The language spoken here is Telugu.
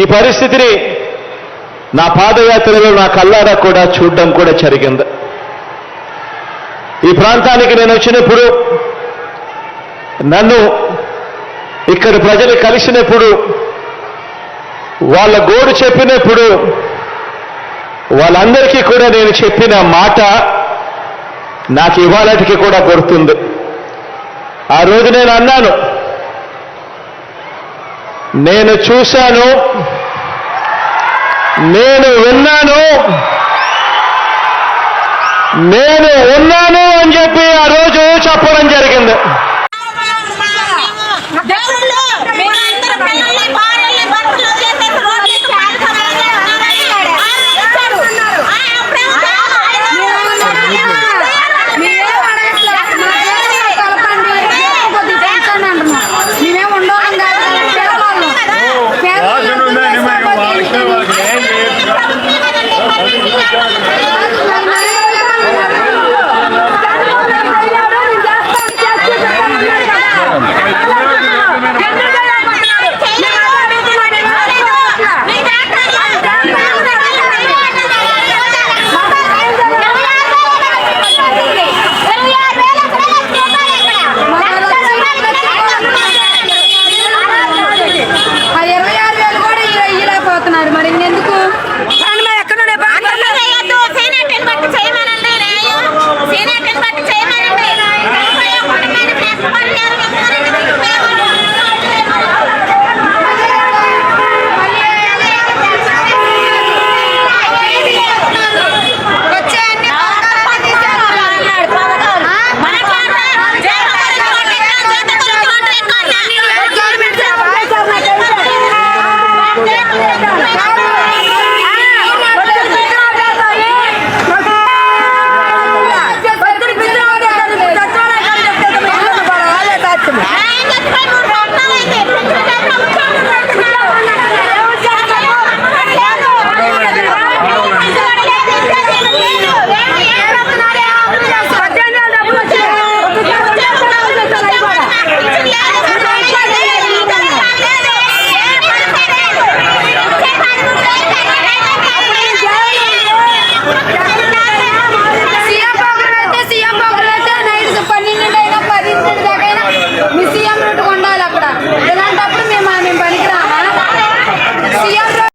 ఈ పరిస్థితిని నా పాదయాత్రలో నా కల్లారా కూడా చూడడం కూడా జరిగింది. ఈ ప్రాంతానికి నేను వచ్చినప్పుడు నన్ను ఇక్కడ ప్రజలు కలిసినప్పుడు వాళ్ళ గోడు చెప్పినప్పుడు వాళ్ళందరికీ కూడా నేను చెప్పిన మాట నాకు ఇవాళటికి కూడా గుర్తుంది. ఆ రోజు నేను అన్నాను నేను చూశాను నేను విన్నాను. నేను ఉన్నాను అని చెప్పి ఆ రోజు చెప్పడం జరిగింది.